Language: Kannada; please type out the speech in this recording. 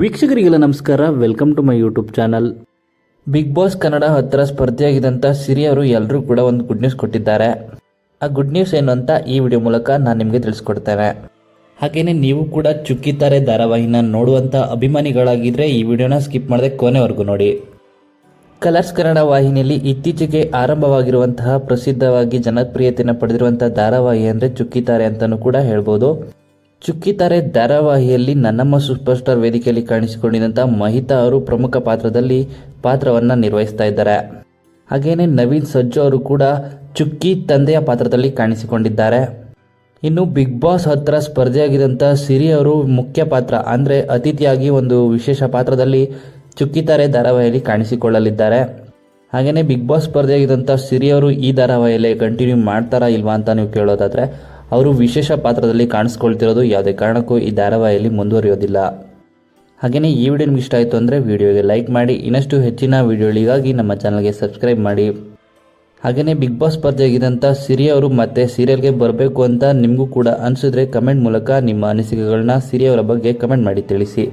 ವೀಕ್ಷಕರಿಗೆಲ್ಲ ನಮಸ್ಕಾರ. Welcome to my YouTube channel Bigg Boss Kannada ಹತ್ತಿರ ಸ್ಪರ್ಧೆಯಾಗಿದ್ದಂಥ ಸಿರಿಯವರು ಎಲ್ಲರೂ ಕೂಡ ಒಂದು ಗುಡ್ ನ್ಯೂಸ್ ಕೊಟ್ಟಿದ್ದಾರೆ. ಆ ಗುಡ್ ನ್ಯೂಸ್ ಏನು ಅಂತ ಈ ವಿಡಿಯೋ ಮೂಲಕ ನಾನು ನಿಮಗೆ ತಿಳಿಸ್ಕೊಡ್ತೇನೆ. ಹಾಗೇನೆ ನೀವು ಕೂಡ ಚುಕ್ಕಿತಾರೆ ಧಾರಾವಾಹಿನ ನೋಡುವಂಥ ಅಭಿಮಾನಿಗಳಾಗಿದ್ದರೆ ಈ ವಿಡಿಯೋನ ಸ್ಕಿಪ್ ಮಾಡದೆ ಕೊನೆವರೆಗೂ ನೋಡಿ. ಕಲರ್ಸ್ ಕನ್ನಡ ವಾಹಿನಿಯಲ್ಲಿ ಇತ್ತೀಚೆಗೆ ಆರಂಭವಾಗಿರುವಂತಹ ಪ್ರಸಿದ್ಧವಾಗಿ ಜನಪ್ರಿಯತೆಯನ್ನು ಪಡೆದಿರುವಂತಹ ಧಾರಾವಾಹಿ ಅಂದರೆ ಚುಕ್ಕಿತಾರೆ ಅಂತಲೂ ಕೂಡ ಹೇಳ್ಬೋದು. ಚುಕ್ಕಿತಾರೆ ಧಾರಾವಾಹಿಯಲ್ಲಿ ನನ್ನಮ್ಮ ಸೂಪರ್ ಸ್ಟಾರ್ ವೇದಿಕೆಯಲ್ಲಿ ಕಾಣಿಸಿಕೊಂಡಿದ್ದಂಥ ಮಹಿತಾ ಅವರು ಪ್ರಮುಖ ಪಾತ್ರದಲ್ಲಿ ಪಾತ್ರವನ್ನು ನಿರ್ವಹಿಸ್ತಾ ಇದ್ದಾರೆ. ಹಾಗೆಯೇ ನವೀನ್ ಸಜ್ಜು ಅವರು ಕೂಡ ಚುಕ್ಕಿ ತಂದೆಯ ಪಾತ್ರದಲ್ಲಿ ಕಾಣಿಸಿಕೊಂಡಿದ್ದಾರೆ. ಇನ್ನು ಬಿಗ್ ಬಾಸ್ ಹತ್ರ ಸ್ಪರ್ಧೆಯಾಗಿದ್ದಂಥ ಸಿರಿ ಅವರು ಮುಖ್ಯ ಪಾತ್ರ, ಅಂದರೆ ಅತಿಥಿಯಾಗಿ ಒಂದು ವಿಶೇಷ ಪಾತ್ರದಲ್ಲಿ ಚುಕ್ಕಿತಾರೆ ಧಾರಾವಾಹಿಯಲ್ಲಿ ಕಾಣಿಸಿಕೊಳ್ಳಲಿದ್ದಾರೆ. ಹಾಗೆಯೇ ಬಿಗ್ ಬಾಸ್ ಸ್ಪರ್ಧೆಯಾಗಿದ್ದಂಥ ಸಿರಿ ಅವರು ಈ ಧಾರಾವಾಹಿಯಲ್ಲಿ ಕಂಟಿನ್ಯೂ ಮಾಡ್ತಾರಾ ಇಲ್ವಾ ಅಂತ ನೀವು ಕೇಳೋದಾದರೆ ಅವರು ವಿಶೇಷ ಪಾತ್ರದಲ್ಲಿ ಕಾಣಿಸ್ಕೊಳ್ತಿರೋದು ಯಾವುದೇ ಕಾರಣಕ್ಕೂ ಈ ಧಾರಾವಾಹಿಯಲ್ಲಿ ಮುಂದುವರಿಯೋದಿಲ್ಲ. ಹಾಗೆಯೇ ಈ ವಿಡಿಯೋ ನಿಮ್ಗೆ ಇಷ್ಟ ಆಯಿತು ಅಂದರೆ ವಿಡಿಯೋಗೆ ಲೈಕ್ ಮಾಡಿ, ಇನ್ನಷ್ಟು ಹೆಚ್ಚಿನ ವಿಡಿಯೋಗಳಿಗಾಗಿ ನಮ್ಮ ಚಾನಲ್ಗೆ ಸಬ್ಸ್ಕ್ರೈಬ್ ಮಾಡಿ. ಹಾಗೆಯೇ ಬಿಗ್ ಬಾಸ್ ಸ್ಪರ್ಧೆಯಾಗಿದ್ದಂಥ ಸಿರಿ ಅವರು ಮತ್ತೆ ಸೀರಿಯಲ್ಗೆ ಬರಬೇಕು ಅಂತ ನಿಮಗೂ ಕೂಡ ಅನಿಸಿದ್ರೆ ಕಮೆಂಟ್ ಮೂಲಕ ನಿಮ್ಮ ಅನಿಸಿಕೆಗಳನ್ನ ಸಿರಿಯವರ ಬಗ್ಗೆ ಕಮೆಂಟ್ ಮಾಡಿ ತಿಳಿಸಿ.